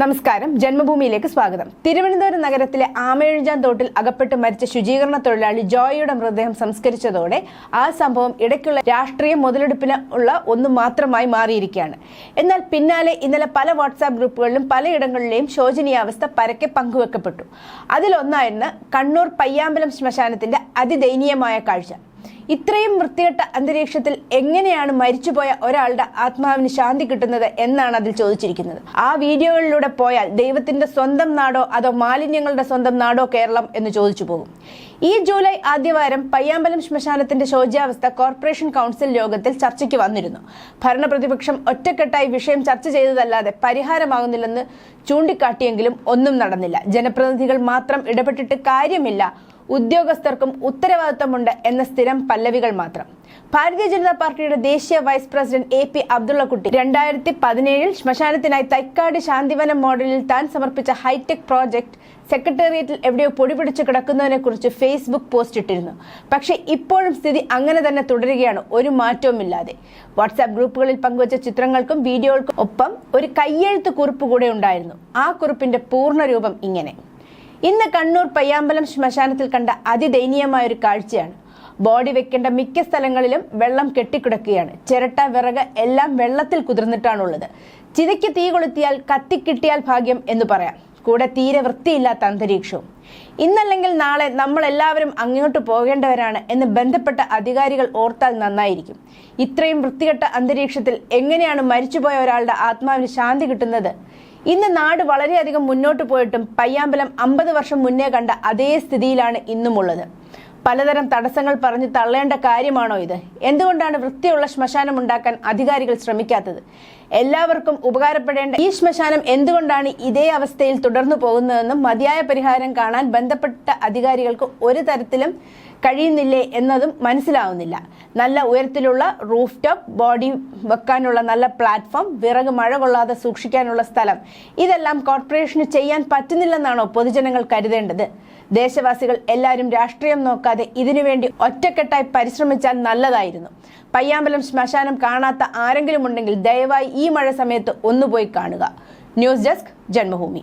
നമസ്കാരം. ജന്മഭൂമിയിലേക്ക് സ്വാഗതം. തിരുവനന്തപുരം നഗരത്തിലെ ആമേഴുചാൻ തോട്ടിൽ അകപ്പെട്ട് മരിച്ച ശുചീകരണ തൊഴിലാളി ജോയിയുടെ മൃതദേഹം സംസ്കരിച്ചതോടെ ആ സംഭവം ഇടയ്ക്കുള്ള രാഷ്ട്രീയ മുതലെടുപ്പിന് ഉള്ള ഒന്ന് മാത്രമായി മാറിയിരിക്കുകയാണ്. എന്നാൽ പിന്നാലെ ഇന്നലെ പല വാട്സാപ്പ് ഗ്രൂപ്പുകളിലും പലയിടങ്ങളിലെയും ശോചനീയാവസ്ഥ പരക്കെ പങ്കുവെക്കപ്പെട്ടു. അതിലൊന്നായിരുന്നു കണ്ണൂർ പയ്യാമ്പലം ശ്മശാനത്തിന്റെ അതിദയനീയമായ കാഴ്ച. ഇത്രയും വൃത്തികെട്ട അന്തരീക്ഷത്തിൽ എങ്ങനെയാണ് മരിച്ചുപോയ ഒരാളുടെ ആത്മാവിന് ശാന്തി കിട്ടുന്നത് എന്നാണ് അതിൽ ചോദിച്ചിരിക്കുന്നത്. ആ വീഡിയോകളിലൂടെ പോയാൽ ദൈവത്തിന്റെ സ്വന്തം നാടോ അതോ മാലിന്യങ്ങളുടെ സ്വന്തം നാടോ കേരളം എന്ന് ചോദിച്ചു പോകും. ഈ ജൂലൈ ആദ്യവാരം പയ്യാമ്പലം ശ്മശാനത്തിന്റെ ശോച്യാവസ്ഥ കോർപ്പറേഷൻ കൗൺസിൽ യോഗത്തിൽ ചർച്ചയ്ക്ക് വന്നിരുന്നു. ഭരണപ്രതിപക്ഷം ഒറ്റക്കെട്ടായി വിഷയം ചർച്ച ചെയ്തതല്ലാതെ പരിഹാരമാകുന്നില്ലെന്ന് ചൂണ്ടിക്കാട്ടിയെങ്കിലും ഒന്നും നടന്നില്ല. ജനപ്രതിനിധികൾ മാത്രം ഇടപെട്ടിട്ട് കാര്യമില്ല. ഉദ്യോഗസ്ഥർക്കും ഉത്തരവാദിത്തമുണ്ട് എന്ന സ്ഥിരം പല്ലവികൾ മാത്രം. ഭാരതീയ ജനതാ പാർട്ടിയുടെ ദേശീയ vice president A P Abdullakutty രണ്ടായിരത്തി പതിനേഴിൽ ശ്മശാനത്തിനായി തൈക്കാട് ശാന്തിവനം മോഡലിൽ താൻ സമർപ്പിച്ച ഹൈടെക് പ്രോജക്ട് സെക്രട്ടേറിയറ്റിൽ എവിടെയോ പൊടിപിടിച്ച് കിടക്കുന്നതിനെ കുറിച്ച് ഫേസ്ബുക്ക് പോസ്റ്റ് ഇട്ടിരുന്നു. പക്ഷേ ഇപ്പോഴും സ്ഥിതി അങ്ങനെ തന്നെ തുടരുകയാണ്. ഒരു മാറ്റവുമില്ലാതെ. വാട്സാപ്പ് ഗ്രൂപ്പുകളിൽ പങ്കുവച്ച ചിത്രങ്ങൾക്കും വീഡിയോകൾക്കും ഒപ്പം ഒരു കയ്യെഴുത്ത് കുറിപ്പ് കൂടെ ഉണ്ടായിരുന്നു. ആ കുറിപ്പിന്റെ പൂർണ രൂപം ഇങ്ങനെ. ഇന്ന് കണ്ണൂർ പയ്യാമ്പലം ശ്മശാനത്തിൽ കണ്ട അതിദയനീയമായ ഒരു കാഴ്ചയാണ്. ബോഡി വെക്കേണ്ട മിക്ക സ്ഥലങ്ങളിലും വെള്ളം കെട്ടിക്കിടക്കുകയാണ്. ചിരട്ട വിറക് എല്ലാം വെള്ളത്തിൽ കുതിർന്നിട്ടാണുള്ളത്. ചിതയ്ക്ക് തീ കൊളുത്തിയാൽ കത്തിക്കിട്ടിയാൽ ഭാഗ്യം എന്ന് പറയാം. കൂടെ തീരെ വൃത്തിയില്ലാത്ത അന്തരീക്ഷവും. ഇന്നല്ലെങ്കിൽ നാളെ നമ്മൾ എല്ലാവരും അങ്ങോട്ട് പോകേണ്ടവരാണ് എന്ന് ബന്ധപ്പെട്ട അധികാരികൾ ഓർത്താൽ നന്നായിരിക്കും. ഇത്രയും വൃത്തികെട്ട അന്തരീക്ഷത്തിൽ എങ്ങനെയാണ് മരിച്ചുപോയ ഒരാളുടെ ആത്മാവിന് ശാന്തി കിട്ടുന്നത്? ഇന്ന് നാട് വളരെയധികം മുന്നോട്ട് പോയിട്ടും പയ്യാമ്പലം അമ്പത് വർഷം മുന്നേ കണ്ട അതേ സ്ഥിതിയിലാണ് ഇന്നുമുള്ളത്. പലതരം തടസ്സങ്ങൾ പറഞ്ഞ് തള്ളേണ്ട കാര്യമാണോ ഇത്? എന്തുകൊണ്ടാണ് വൃത്തിയുള്ള ശ്മശാനം ഉണ്ടാക്കാൻ അധികാരികൾ ശ്രമിക്കാത്തത്? എല്ലാവർക്കും ഉപകാരപ്പെടേണ്ട ഈ ശ്മശാനം എന്തുകൊണ്ടാണ് ഇതേ അവസ്ഥയിൽ തുടർന്നു പോകുന്നതെന്നും മതിയായ പരിഹാരം കാണാൻ ബന്ധപ്പെട്ട അധികാരികൾക്ക് ഒരു തരത്തിലും കഴിയുന്നില്ലേ എന്നതും മനസ്സിലാവുന്നില്ല. നല്ല ഉയരത്തിലുള്ള റൂഫ് ടോപ്പ് ബോഡി വെക്കാനുള്ള നല്ല പ്ലാറ്റ്ഫോം വിറക് മഴ കൊള്ളാതെ സൂക്ഷിക്കാനുള്ള സ്ഥലം. ഇതെല്ലാം കോർപ്പറേഷന് ചെയ്യാൻ പറ്റുന്നില്ലെന്നാണോ പൊതുജനങ്ങൾ കരുതേണ്ടത്? ദേശവാസികൾ എല്ലാവരും രാഷ്ട്രീയം നോക്കാതെ ഇതിനുവേണ്ടി ഒറ്റക്കെട്ടായി പരിശ്രമിച്ചാൽ നല്ലതായിരുന്നു. പയ്യാമ്പലം ശ്മശാനം കാണാത്ത ആരെങ്കിലും ഉണ്ടെങ്കിൽ ദയവായി ഈ മഴ സമയത്ത് ഒന്നുപോയി കാണുക. News desk Janmabhumi.